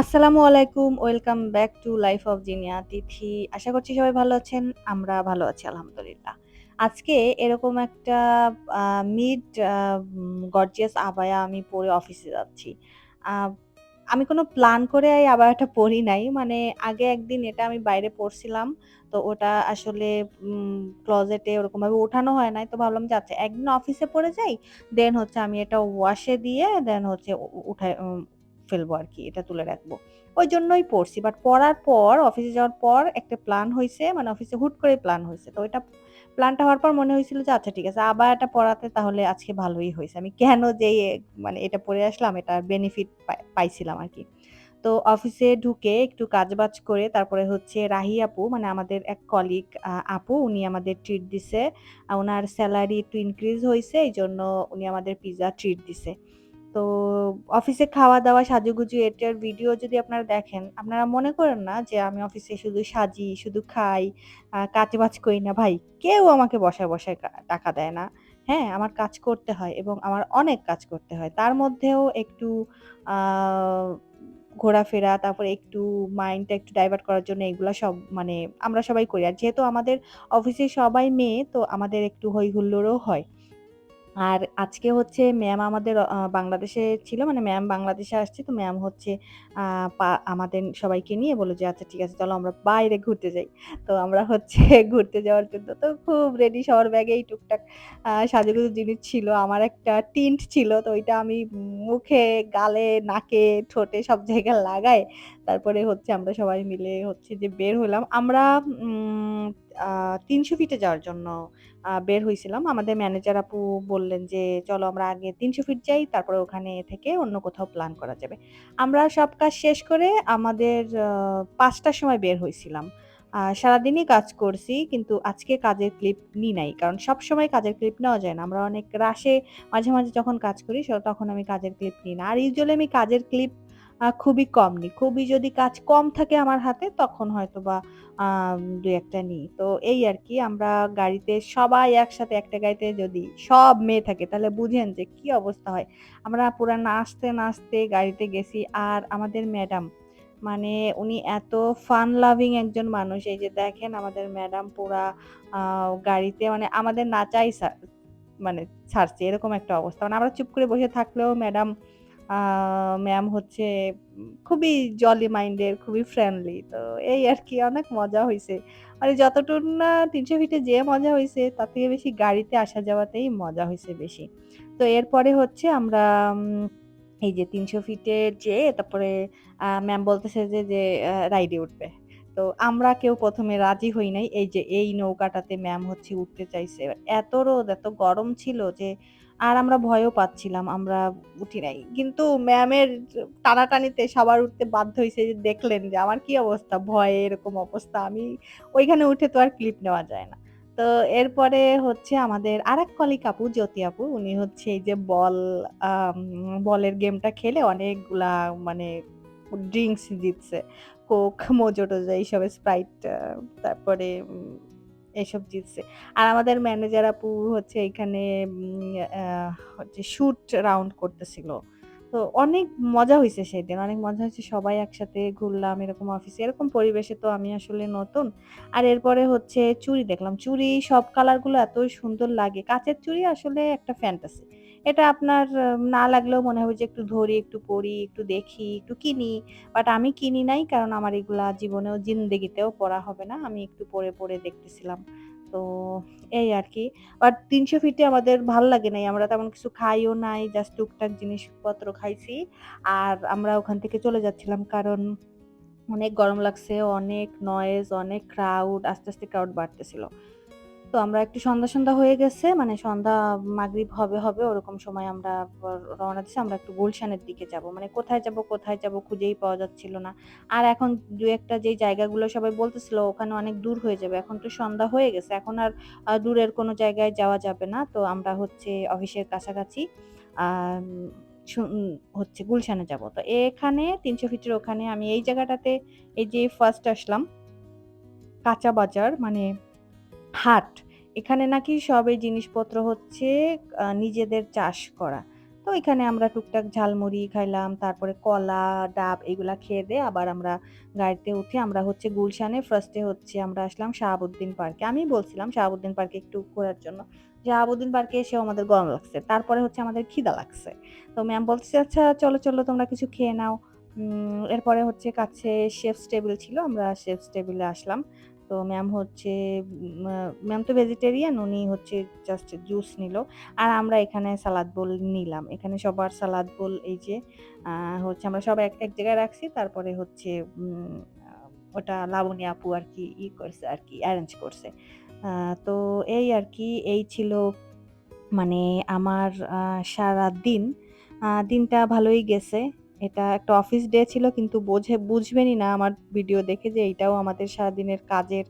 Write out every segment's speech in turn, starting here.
আসসালামু আলাইকুম। Welcome back to life of Zinia Tithi. আশা করছি সবাই ভালো আছেন। আমরা ভালো আছি, আলহামদুলিল্লাহ। আজকে এরকম একটা মিড গর্জিয়াস আবায়া আমি পরে অফিসে যাচ্ছি। আমি কোনো প্ল্যান করে এই আবায়াটা পড়ি নাই। মানে আগে একদিন এটা আমি বাইরে পড়ছিলাম। তো ওটা আসলে ক্লজেটে ওরকমভাবে ওঠানো হয় নাই। তো ভাবলাম যে আচ্ছা একদিন অফিসে পড়ে যাই। দেন হচ্ছে আমি এটা ওয়াশে দিয়ে দেন হচ্ছে উ উ আর কি এটা তুলে রাখব। ওই জন্যই পড়ছি। বাট পড়ার পর অফিসে যাওয়ার পর একটা প্ল্যান হয়েছে মানে অফিসে হুট করে প্ল্যান হয়েছে তো ওইটা প্ল্যানটা হওয়ার পর মনে হয়েছিল যে আচ্ছা ঠিক আছে, আবার এটা পড়াতে তাহলে আজকে ভালোই হয়েছে আমি কেন যে মানে এটা পড়ে আসলাম এটার বেনিফিট পাইছিলাম আর কি তো অফিসে ঢুকে একটু কাজবাজ করে, তারপরে হচ্ছে রাহি আপু মানে আমাদের এক কলিগ আপু, উনি আমাদের ট্রিট দিছে। ওনার স্যালারি একটু ইনক্রিজ হয়েছে এই জন্য উনি আমাদের পিজ্জা ট্রিট দিছে। তো অফিসে খাওয়া-দাওয়া সাজুগুজু এটার ভিডিও যদি আপনারা দেখেন, আপনারা মনে করেন না যে আমি অফিসে শুধু সাজি, শুধু খাই, আ কাজবাজ করি না। ভাই কেউ আমাকে বসায়, বসায় টাকা দেয় না। হ্যাঁ? আমার কাজ করতে হয় এবং আমার অনেক কাজ করতে হয়। তার মধ্যেও একটু ঘোরাফেরা, তারপরে একটু মাইন্ডটা একটু ডাইভার্ট করার জন্য এগুলো সব মানে আমরা সবাই করি। আর যেহেতু আমাদের অফিসে সবাই মেয়ে তো আমাদের একটু হৈ হুল্লোড়ও হয়। আর আজকে হচ্ছে ম্যাম আমাদের বাংলাদেশে ছিল মানে ম্যাম বাংলাদেশে আসছে। তো ম্যাম হচ্ছে আমাদের সবাইকে নিয়ে বলো যে, "আচ্ছা ঠিক আছে চলো আমরা বাইরে ঘুরতে যাই।" তো আমরা হচ্ছে ঘুরতে যাওয়ার জন্য তো খুব রেডি সবার ব্যাগেই টুকটাক সাজুগুজু জিনিস ছিল। আমার একটা টিন্ট ছিল। তো ওইটা আমি মুখে, গালে, নাকে, ঠোঁটে সব জায়গায় লাগায় তারপরে হচ্ছে আমরা সবাই মিলে হচ্ছে যে বের হলাম। আমরা ৩০০ ফিটে যাওয়ার জন্য বের হয়েছিলাম আমাদের ম্যানেজার আপু বললেন যে, "চলো আমরা আগে ৩০০ ফিট যাই, তারপরে ওখানে থেকে অন্য কোথাও প্ল্যান করা যাবে।" আমরা সব কাজ শেষ করে আমাদের পাঁচটার সময় বের হয়েছিলাম সারাদিনই কাজ করছি কিন্তু আজকে কাজের ক্লিপ নিই নাই। কারণ সবসময় কাজের ক্লিপ নেওয়া যায় না। আমরা অনেক রাশে মাঝে, মাঝে যখন কাজ করি তখন আমি কাজের ক্লিপ নিই না। আর ইউজুয়ালি আমি কাজের ক্লিপ খুবই কম নিই। খুবই যদি কাজ কম থাকে আমার হাতে তখন হয়তোবা আ ২-১ টা নিই। তো এই আর কি আমরা গাড়িতে সবাই একসাথে একটা গাড়িতে যদি সব মেয়ে থাকে তাহলে বুঝেন যে কি অবস্থা হয়। আমরা পুরা নাচতে, নাচতে গাড়িতে গেছি। আর আমাদের ম্যাডাম মানে উনি এত ফান লাভিং একজন মানুষ। এই যে দেখেন আমাদের ম্যাডাম পুরা গাড়িতে মানে আমাদের নাচাই মানে ছাড়ছে এরকম একটা অবস্থা। মানে আমরা চুপ করে বসে থাকলেও ম্যাডাম ম্যাম হচ্ছে খুবই জলি মাইন্ডের, খুবই ফ্রেন্ডলি। তো এই আর কি অনেক মজা হইছে। মানে যতটুকু না ৩০০ ফিটে যেয়ে মজা হয়েছে তার থেকে বেশি গাড়িতে আসা যাওয়াতেই মজা হয়েছে বেশি। তো এরপরে হচ্ছে আমরা এই যে ৩০০ ফিটে যে তারপরে ম্যাম বলতেছে যে, যে রাইডে উঠবে। তো আমরা কেউ প্রথমে রাজি হই নাই। এই যে এই নৌকাটাতে ম্যাম হচ্ছে উঠতে চাইছে। এত রোদ, এত গরম ছিল যে আর আমরা ভয়ও পাচ্ছিলাম। আমরা উঠি নাই। কিন্তু ম্যামের টানাটানিতে সবার উঠতে বাধ্য হয়েছে যে দেখলেন যে আমার কি অবস্থা, ভয়ে এরকম অবস্থা। আমি ওইখানে উঠে তো আর ক্লিপ নেওয়া যায় না। তো এরপরে হচ্ছে আমাদের আরেক কলিগ আপু, জ্যোতি আপু, উনি হচ্ছে এই যে বল বলের গেমটা খেলে অনেকগুলা মানে ড্রিঙ্কস জিতছে। কোক, মোজো-টোজো এইসব স্প্রাইট তারপরে এসব জিতছে। আর আমাদের ম্যানেজার আপু হচ্ছে এখানে হচ্ছে শ্যুট রাউন্ড করতেছিল। তো অনেক মজা হয়েছে সেই দিন অনেক মজা হয়েছে। সবাই একসাথে ঘুরলাম এরকম অফিসে। এরকম পরিবেশে তো আমি আসলে নতুন। আর এরপরে হচ্ছে চুড়ি দেখলাম। চুড়ি সব কালারগুলো এত সুন্দর লাগে। কাঁচের চুড়ি আসলে একটা ফ্যান্টাসি। এটা আপনার না লাগলেও মনে হবে যে একটু ধরি, একটু পড়ি, একটু দেখি, একটু কিনি। বাট আমি কিনি নাই কারণ আমার এগুলা জীবনেও জিন্দেগিতেও পড়া হবে না। আমি একটু পরে পরে দেখতেছিলাম। তো এই আর কি বাট ৩০০ ফিটে আমাদের ভালো লাগে নাই। আমরা তেমন কিছু খাইও নাই। জাস্ট টুকটাক জিনিসপত্র খাইছি। আর আমরা ওখান থেকে চলে যাচ্ছিলাম। কারণ অনেক গরম লাগছে, অনেক নয়েজ, অনেক ক্রাউড, আস্তে, আস্তে ক্রাউড বাড়তেছিল। তো আমরা একটু সন্ধ্যা, সন্ধ্যা হয়ে গেছে। মানে সন্ধ্যা মাগরিব হবে, হবে ওরকম সময় আমরা রওনা দিছি। আমরা একটু গুলশানের দিকে যাব। মানে কোথায় যাব, কোথায় যাব খুঁজেই পাওয়া যাচ্ছিল না। আর এখন ২-১ টা যেই জায়গাগুলো সবাই বলতেছিল ওখানে অনেক দূর হয়ে যাবে। এখন তো সন্ধ্যা হয়ে গেছে। এখন আর দূরের কোনো জায়গায় যাওয়া যাবে না। তো আমরা হচ্ছে অফিসের কাছাকাছি হচ্ছে গুলশানে যাব তো এখানে ৩০০ ফিটের ওখানে আমি এই জায়গাটাতে এই যে ফার্স্ট আসলাম কাঁচা বাজার মানে হাট। এখানে নাকি সব জিনিসপত্র হচ্ছে নিজেদের চাষ করা। তো এখানে আমরা টুকটাক ঝালমুড়ি খাইলাম, তারপরে কলা, ডাব এগুলা খেয়ে দেয়ে আবার আমরা গাড়িতে উঠে আমরা হচ্ছে গুলশানে ফার্স্টে হচ্ছে আমরা আসলাম শাহাবুদ্দিন পার্কে। আমি বলছিলাম শাহাবুদ্দিন পার্কে একটু ঘোরার জন্য। শাহাবুদ্দিন পার্কে এসেও আমাদের গরম লাগছে। তারপরে হচ্ছে আমাদের খিদা লাগছে। তো ম্যাম বলছে "আচ্ছা চলো, চলো তোমরা কিছু খেয়ে নাও।" এরপরে হচ্ছে কাছে শেফস টেবিল ছিল। আমরা শেফস টেবিলে আসলাম। তো ম্যাম হচ্ছে ম্যাম তো ভেজিটেরিয়ান উনি হচ্ছে জাস্ট জুস নিল। আর আমরা এখানে সালাদ বোল নিলাম। এখানে সবার সালাদ বোল এই যে হচ্ছে আমরা সব এক, এক জায়গায় রাখছি। তারপরে হচ্ছে ওটা লাবণী আপু আর কি ই করছে আর কি অ্যারেঞ্জ করছে। তো এই আর কি এই ছিল মানে আমার আ সারাদিন। আ দিনটা ভালোই গেছে। এটা একটা অফিস ডে ছিল, কিন্তু বোঝে, বুঝবেনই না আমার ভিডিও দেখে যে এইটাও আমাদের সারাদিনের কাজের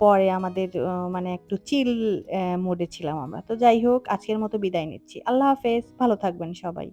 পরে আমাদের মানে একটু চিল মোডে ছিলাম আমরা। তো যাই হোক, আজকের মতো বিদায় নিচ্ছি। আল্লাহ হাফেজ। ভালো থাকবেন সবাই।